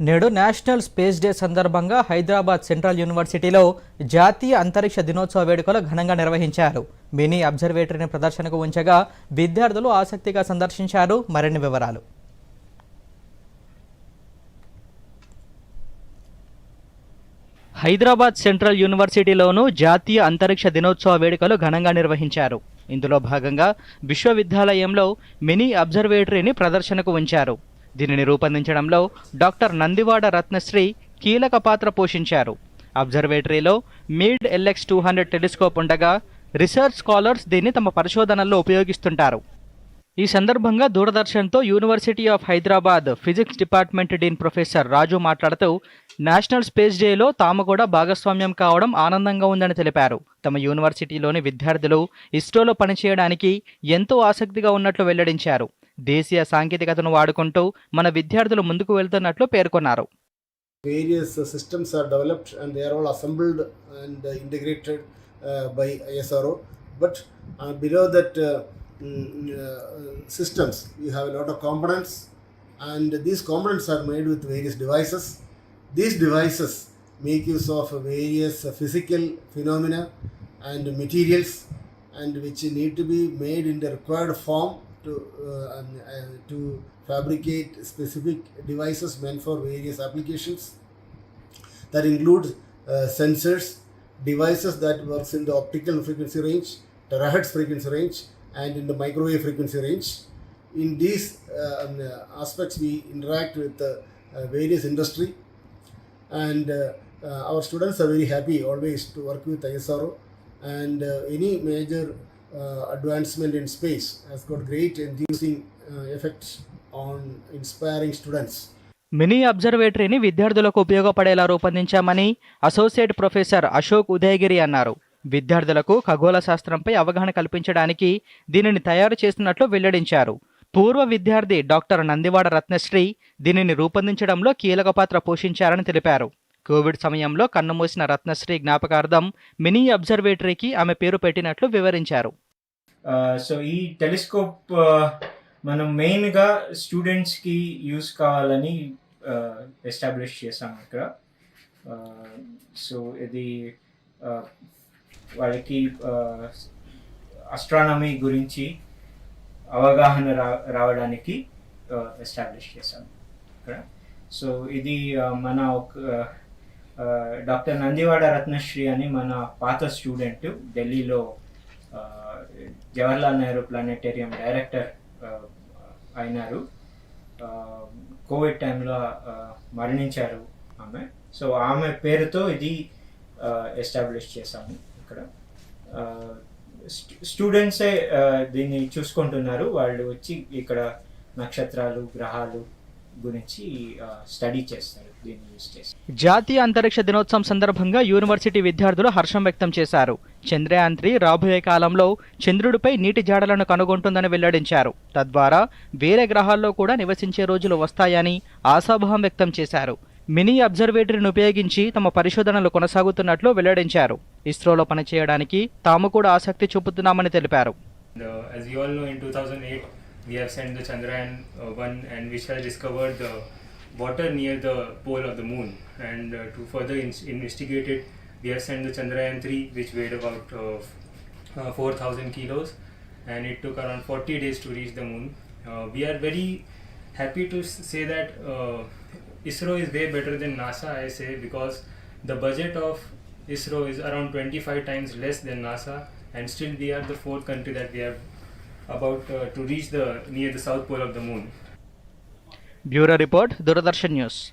నేడు national space day సందర్భంగా Hyderabad central యూనివర్సిటీలో జాతీయ అంతరిక్ష దినోత్సవ వేడుకలు ఘనంగా నిర్వహించారు. మినీ అబ్జర్వేటరీని ప్రదర్శనకు ఉంచగా విద్యార్థులు ఆసక్తిగా సందర్శించారు. మరిన్ని వివరాలు. హైదరాబాద్ సెంట్రల్ యూనివర్సిటీలోనూ జాతీయ అంతరిక్ష దినోత్సవ వేడుకలు ఘనంగా నిర్వహించారు. ఇందులో భాగంగా విశ్వవిద్యాలయంలో మినీ అబ్జర్వేటరీని ప్రదర్శనకు ఉంచారు. దీనిని రూపొందించడంలో డాక్టర్ నందివాడ రత్నశ్రీ కీలక పాత్ర పోషించారు. అబ్జర్వేటరీలో Meade LX two hundred telescope ఉండగా రీసెర్చ్ స్కాలర్స్ దీన్ని తమ పరిశోధనల్లో ఉపయోగిస్తుంటారు. ఈ సందర్భంగా దూరదర్శన్తో university of Hyderabad physics department dean professor Raju మాట్లాడుతూ నేషనల్ స్పేస్ డేలో తాము కూడా భాగస్వామ్యం కావడం ఆనందంగా ఉందని తెలిపారు. తమ యూనివర్సిటీలోని విద్యార్థులు ఇస్రోలో పనిచేయడానికి ఎంతో ఆసక్తిగా ఉన్నట్లు వెల్లడించారు. దేశీయ సాంకేతికతను వాడుకుంటూ మన విద్యార్థులు ముందుకు వెళ్తున్నట్లు పేర్కొన్నారు various systems are developed and they are all assembled and integrated by ISRO but below that systems you have lot of components and these components are made with various devices these devices make use of various physical phenomena and materials and which need to be made in the required form to uh, uh, to fabricate specific devices meant for various applications. That include uh, sensors devices that works in the optical frequency range terahertz frequency range and in the microwave frequency range. In these uh, um, aspects we interact with uh, various industry. And uh, uh, our students are very happy always to work with ISRO and uh, any major Uh, advancement in space has got great inducing uh, effects on inspiring students. Mini అబ్జర్వేటరీని విద్యార్థులకు ఉపయోగపడేలా రూపొందించామని associate professor Ashok Udayagiri అన్నారు. విద్యార్థులకు ఖగోళ శాస్త్రంపై అవగాహన కల్పించడానికి దీనిని తయారు చేస్తున్నట్లు వెల్లడించారు. పూర్వ విద్యార్థి డాక్టర్ నందివాడ రత్నశ్రీ దీనిని రూపొందించడంలో కీలక పాత్ర పోషించారని తెలిపారు. కోవిడ్ సమయంలో కన్నుమూసిన రత్నశ్రీ జ్ఞాపకార్థం మినీ అబ్జర్వేటరీకి ఆమె పేరు పెట్టినట్లు వివరించారు. సో ఈ టెలిస్కోప్ మనం మెయిన్గా స్టూడెంట్స్కి యూస్ కావాలని ఎస్టాబ్లిష్ చేసాం ఇక్కడ. సో ఇది వాళ్ళకి అస్ట్రానమీ గురించి అవగాహన రా రావడానికి ఎస్టాబ్లిష్ చేశాం ఇక్కడ. సో ఇది మన ఒక డాక్టర్ నందివాడ రత్నశ్రీ అని మన పాత స్టూడెంట్ ఢిల్లీలో జవహర్లాల్ నెహ్రూ ప్లానెటేరియం డైరెక్టర్ అయినారు. కోవిడ్ టైంలో మరణించారు ఆమె. సో ఆమె పేరుతో ఇది ఎస్టాబ్లిష్ చేశాము ఇక్కడ. స్టూడెంట్సే దీన్ని చూసుకుంటున్నారు. వాళ్ళు వచ్చి ఇక్కడ నక్షత్రాలు గ్రహాలు గురించి స్టడీ చేస్తారు దీన్ని యూస్ చేసి. జాతీయ అంతరిక్ష దినోత్సవం సందర్భంగా యూనివర్సిటీ విద్యార్థులు హర్షం వ్యక్తం చేశారు. చంద్రయాన్ త్రీ రాబోయే కాలంలో చంద్రుడిపై నీటి జాడలను కనుగొంటుందని వెల్లడించారు. తద్వారా వేరే గ్రహాల్లో కూడా నివసించే రోజులు వస్తాయని ఆశాభావం వ్యక్తం చేశారు. మినీ అబ్జర్వేటరీని ఉపయోగించి తమ పరిశోధనలు కొనసాగుతున్నట్లు వెల్లడించారు. ఇస్రోలో పనిచేయడానికి తాము కూడా ఆసక్తి చూపుతున్నామని తెలిపారు. And, as you all know, in 2008, we have sent the Chandrayaan uh, 1 and which has discovered the water near the pole of the moon. And uh, to further in- investigate it, we have sent the Chandrayaan 3, which weighed about uh, uh, 4,000 kilos, and it took around 40 days to reach the moon. Uh, we are very happy to say that uh, ISRO is way better than NASA, I say, because the budget of ISRO is around 25 times less than NASA, and still we are the fourth country that we have about uh, to reach the near the south pole of the moon. Bureau Report, Doordarshan News.